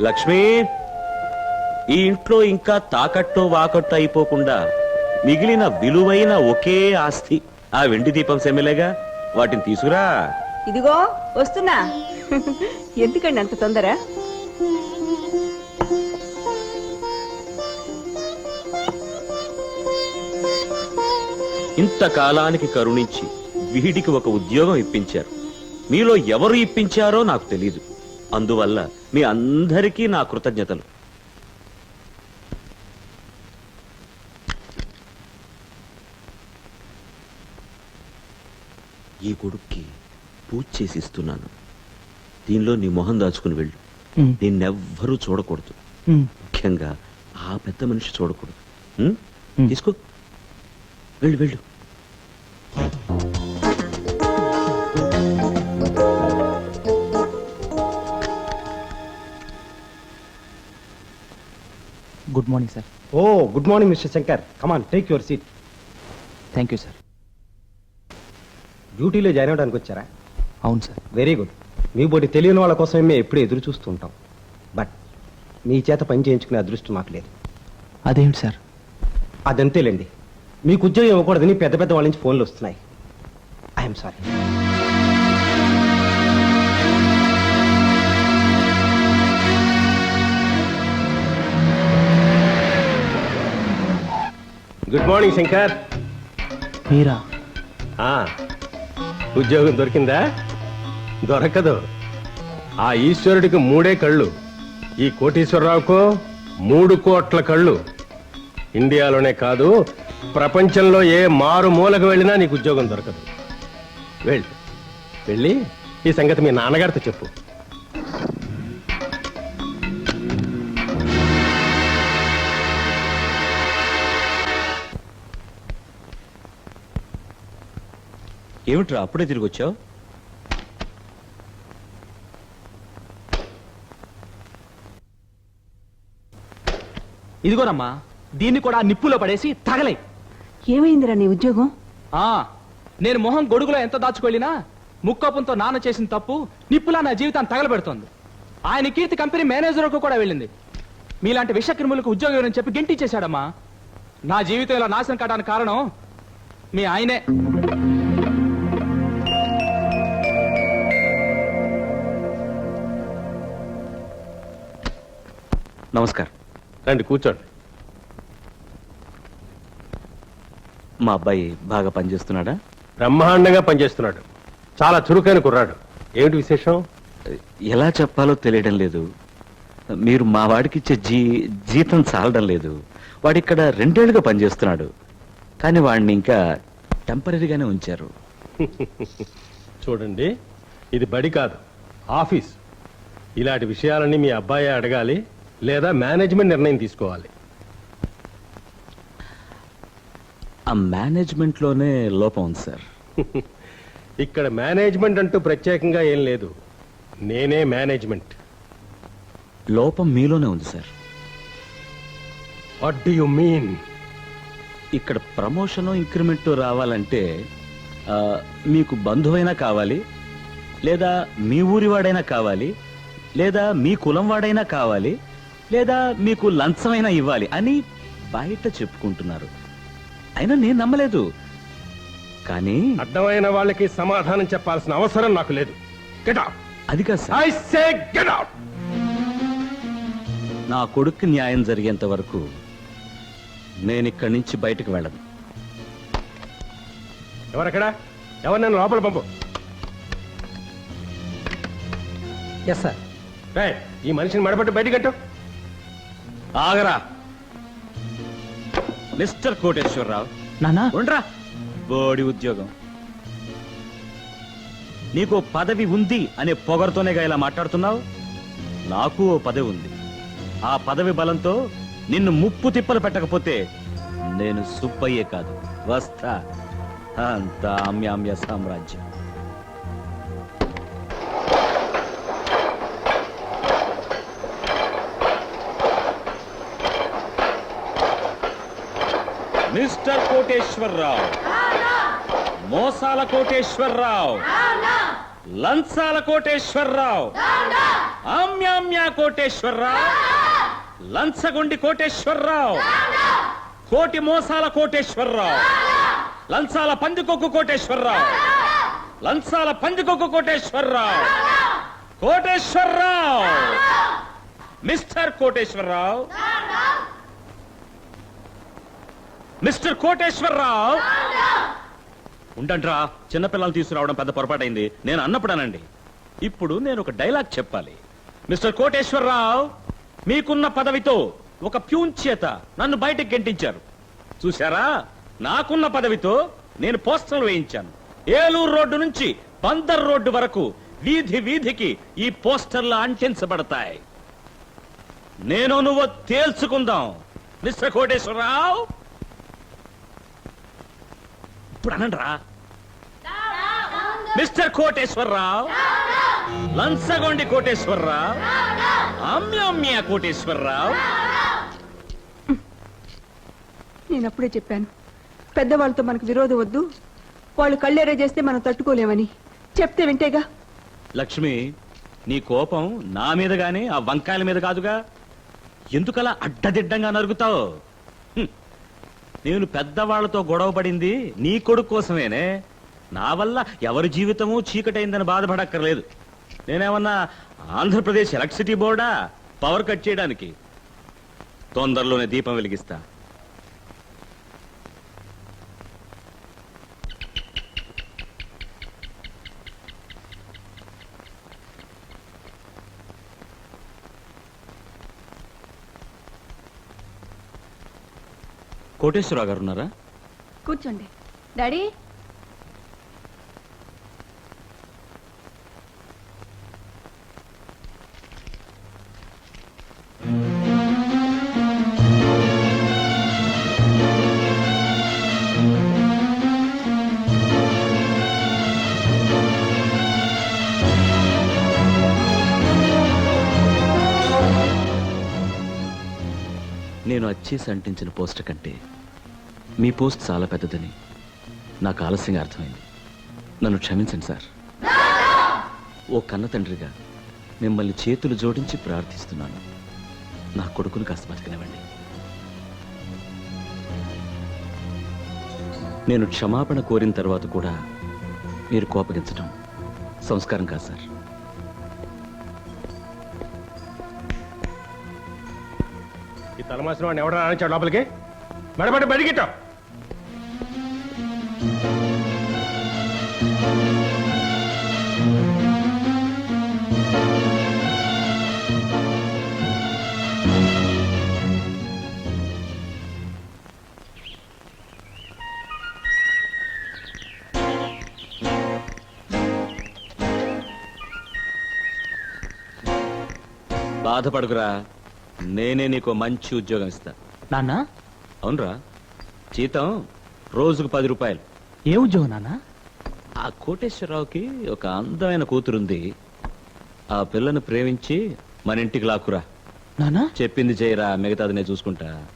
లక్ష్మి ఈ ఇంట్లో ఇంకా తాకట్టు వాకట్టు అయిపోకుండా మిగిలిన విలువైన ఒకే ఆస్తి ఆ వెండి దీపం సెమ్మెలేగా? వాటిని తీసుకురా. ఇదిగో వస్తున్నా. ఎందుకండి అంత తొందర? ఇంతకాలానికి కరుణించి వీడికి ఒక ఉద్యోగం ఇప్పించారు. మీలో ఎవరు ఇప్పించారో నాకు తెలీదు. అందువల్ల మీ అందరికీ నా కృతజ్ఞతలు. ఈ కొడుక్కి పూజ చేసి ఇస్తున్నాను. దీనిలో నీ మొహం దాచుకుని వెళ్ళు. నిన్నెవ్వరూ చూడకూడదు. ముఖ్యంగా ఆ పెద్ద మనిషి చూడకూడదు? తీసుకో. వెళ్ళు వెళ్ళు. Good morning sir. Oh good morning mister Shankar. Come on take your seat thank you sir డ్యూటీలో జాయిన్ అవడానికి వచ్చారా? అవును సార్ వెరీ గుడ్ మీ బోటి తెలియని వాళ్ళ కోసమే మేము ఎప్పుడూ ఎదురు చూస్తూ ఉంటాం. బట్ మీ చేత పని చేయించుకునే అదృష్టం మాకు లేదు. అదేంటి సార్ అదంతేలేండి. మీకు ఉద్యోగం ఇవ్వకూడదని పెద్ద పెద్ద వాళ్ళ నుంచి ఫోన్లు వస్తున్నాయి. I'm sorry good morning Shankar మీరా? ఆ, ఉద్యోగం దొరికిందా? దొరకదు. ఆ ఈశ్వరుడికి మూడే కళ్ళు ఈ కోటీశ్వరరావుకు మూడు కోట్ల కళ్ళు. ఇండియాలోనే కాదు ప్రపంచంలో ఏ మారు మూలకు వెళ్ళినా నీకు ఉద్యోగం దొరకదు. వెళ్ళి. వెళ్ళి ఈ సంగతి మీ నాన్నగారితో చెప్పు. ఏమిట్రా అప్పుడే తిరిగి వచ్చావు? ఇదిగోనమ్మా దీన్ని కూడా నిప్పులో పడేసి తగలే. ఏమైందిరా నీ ఉద్యోగం? ఆ నేను మొహం గొడుగులో ఎంత దాచుకెళ్ళినా ముక్కోపంతో నాన్న చేసిన తప్పు నిప్పులా నా జీవితాన్ని తగలబెడుతోంది. ఆయన కీర్తి కంపెనీ మేనేజర్కు కూడా వెళ్ళింది. మీలాంటి విష క్రిములకు ఉద్యోగం చెప్పి గెంటిచ్చేశాడమ్మా. నా జీవితం ఇలా నాశనం కావడానికి కారణం మీ ఆయనే. నమస్కారం. రండి కూర్చోండి. మా అబ్బాయి బాగా పనిచేస్తున్నాడా? బ్రహ్మాండంగా పనిచేస్తున్నాడు. చాలా చురుకైన కుర్రాడు. ఏమిటి విశేషం? ఎలా చెప్పాలో తెలియడం లేదు. మీరు మా వాడికి ఇచ్చే జీ జీతం చాలడం లేదు. వాడిక్కడ రెండేళ్ళుగా పనిచేస్తున్నాడు. కానీ వాడిని ఇంకా టెంపరీగానే ఉంచారు. చూడండి ఇది బడి కాదు ఆఫీస్. ఇలాంటి విషయాలన్నీ మీ అబ్బాయి అడగాలి. లేదా మేనేజ్మెంట్ నిర్ణయం తీసుకోవాలి. ఆ మేనేజ్మెంట్లోనే లోపం ఉంది సార్. ఇక్కడ మేనేజ్మెంట్ అంటూ ప్రత్యేకంగా ఏం లేదు. నేనే మేనేజ్మెంట్. లోపం మీలోనే ఉంది sir. What do you mean ఇక్కడ ప్రమోషన్ ఇంక్రిమెంట్ రావాలంటే ఆ, మీకు బంధువైనా కావాలి లేదా మీ ఊరి వాడైనా కావాలి లేదా మీ కులం వాడైనా కావాలి లేదా మీకు లంచమైనా ఇవ్వాలి అని బయట చెప్పుకుంటున్నారు. అయినా నేను నమ్మలేదు. కానీ అడ్డమైన వాళ్ళకి సమాధానం చెప్పాల్సిన అవసరం నాకు లేదు. గెట్ అవుట్ అది కాదు sir. I say get out నా కొడుక్కి న్యాయం జరిగేంత వరకు నేను ఇక్కడి నుంచి బయటకు వెళ్ళను. ఎవరక్కడ? ఎవరు నన్ను లోపల పంపు? ఎస్ సార్ రేయ్, ఈ మనిషిని మడపట్టు బయట కట్టు. ఆగరా. మిస్టర్ కోటేశ్వరరావు. నానా? ఉండరా. బోడి ఉద్యోగం. నీకు పదవి ఉంది అనే పొగరుతోనేగా ఇలా మాట్లాడుతున్నావు? నాకు ఓ పదవి ఉంది. ఆ పదవి బలంతో నిన్ను ముప్పు తిప్పలు పెట్టకపోతే నేను సుబ్బయ్యే కాదు. వస్తా. అంత అమ్యామ్య సామ్రాజ్యం. మిస్టర్ కోటేశ్వరరావు. మోసాల కోటేశ్వరరావు. లంచాల కోటేశ్వరరావు. ఆమ్యామ్యా కోటేశ్వరరావు. లంచగొండి కోటేశ్వరరావు. కోటి మోసాల కోటేశ్వరరావు. లంచాల పందికొక్కు కోటేశ్వరరావు. లంచాల పందికొక్కు కోటేశ్వరరావు. కోటేశ్వరరావు. మిస్టర్ కోటేశ్వరరావు. మిస్టర్ కోటేశ్వరరావు! ఉండంట్రా చిన్నపిల్లలు తీసుకురావడం పెద్ద పొరపాటైంది. నేను అన్నప్పుడానండి. ఇప్పుడు నేను ఒక డైలాగ్ చెప్పాలి. మిస్టర్ కోటేశ్వరరావు మీకున్న పదవితో ఒక ప్యూన్ చేత నన్ను బయటకు గెంటించారు. చూశారా? నాకున్న పదవితో నేను పోస్టర్లు వేయించాను. ఏలూరు రోడ్డు నుంచి బందర్ రోడ్డు వరకు వీధి వీధికి ఈ పోస్టర్లు అంటించబడతాయి. నేను నువ్వు తేల్చుకుందాం మిస్టర్ కోటేశ్వరరావు! ఇప్పుడు అనండ్రా మిస్టర్ కోటేశ్వరరావు లంచగొండి కోటేశ్వరరావు అమ్యమ్య కోటేశ్వరరావు. నేను అప్పుడే చెప్పాను పెద్దవాళ్ళతో మనకు విరోధం వద్దు వాళ్ళు కళ్ళేరే చేస్తే మనం తట్టుకోలేమని. చెప్తే వింటేగా? లక్ష్మి నీ కోపం నా మీద గాని ఆ వంకాయల మీద కాదుగా? ఎందుకలా అడ్డదిడ్డంగా నరుగుతావు. నేను పెద్దవాళ్ళతో గొడవ పడింది నీ కొడుకు కోసమేనే. నా వల్ల ఎవరి జీవితము చీకటైందని బాధపడక్కర్లేదు. నేనేమన్నా ఆంధ్రప్రదేశ్ ఎలక్ట్రిసిటీ బోర్డా? పవర్ కట్ చేయడానికి. తొందరలోనే దీపం వెలిగిస్తా. కోటేశ్వరరావు గారు ఉన్నారా? కూర్చోండి. డాడీ? నేను అచ్చేసి అంటించిన పోస్ట్ కంటే మీ పోస్ట్ చాలా పెద్దదని నాకు ఆలస్యంగా అర్థమైంది. నన్ను క్షమించండి సార్. ఓ కన్న తండ్రిగా మిమ్మల్ని చేతులు జోడించి ప్రార్థిస్తున్నాను. నా కొడుకును కాస్త బతకనివ్వండి. నేను క్షమాపణ కోరిన తర్వాత కూడా మీరు కోపగించడం సంస్కారం కాదు సార్. ఈ తలమాసిన వాడిని ఎవడో రానిచ్చాడు లోపలికి? బడబడి బడిగిట్ట. బాధపడుకురా. నేనే నీకు మంచి ఉద్యోగం ఇస్తా. నాన్న? అవునరా. జీతం రోజుకు పది రూపాయలు. ఏ ఉద్యోగం నాన్న? ఆ కోటేశ్వరరావుకి ఒక అందమైన కూతురుంది. ఆ పిల్లను ప్రేమించి మన ఇంటికి లాక్కురా. నానా చెప్పింది చేయరా మిగతాది నేను చూసుకుంటా.